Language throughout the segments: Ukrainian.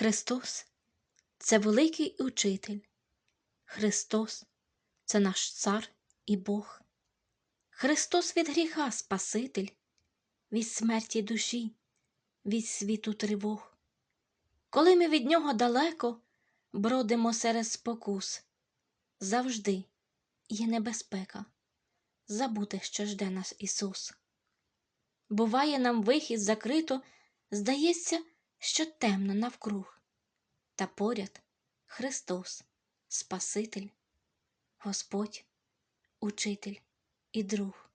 Христос це великий учитель. Христос це наш цар і Бог. Христос від гріха Спаситель, від смерті душі, від світу тривог. Коли ми від нього далеко бродимо серед спокус, завжди є небезпека забути, що жде нас Ісус. Буває нам вихід закрито, здається, що темно навкруг, та поряд Христос, Спаситель, Господь, Учитель і друг.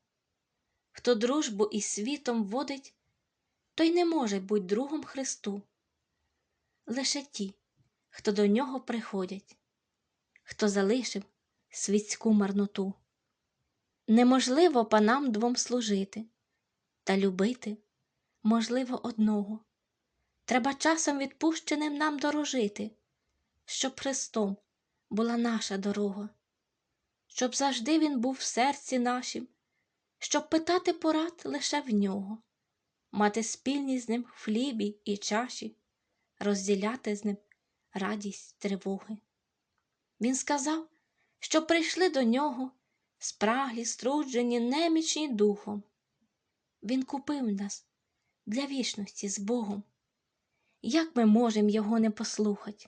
Хто дружбу із світом водить, той не може бути другом Христу. Лише ті, хто до нього приходять, хто залишив світську марноту. Неможливо панам двом служити та любити, можливо, одного. Треба часом відпущеним нам дорожити, щоб Христом була наша дорога, щоб завжди Він був в серці нашім, щоб питати порад лише в нього, мати спільність з ним в хлібі і чаші, розділяти з ним радість тривоги. Він сказав, що прийшли до нього спраглі, струджені, немічні духом. Він купив нас для вічності з Богом. Як ми можемо його не послухати?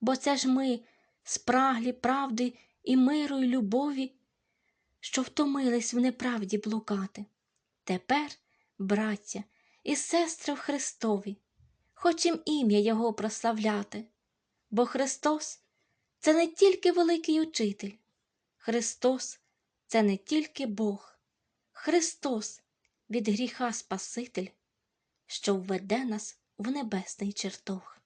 Бо це ж ми, спраглі правди і миру, і любові, що втомились в неправді блукати. Тепер, браття і сестри в Христові, хочем ім'я Його прославляти, бо Христос це не тільки великий учитель, Христос це не тільки Бог, Христос від гріха Спаситель, що введе нас в небесний чертог.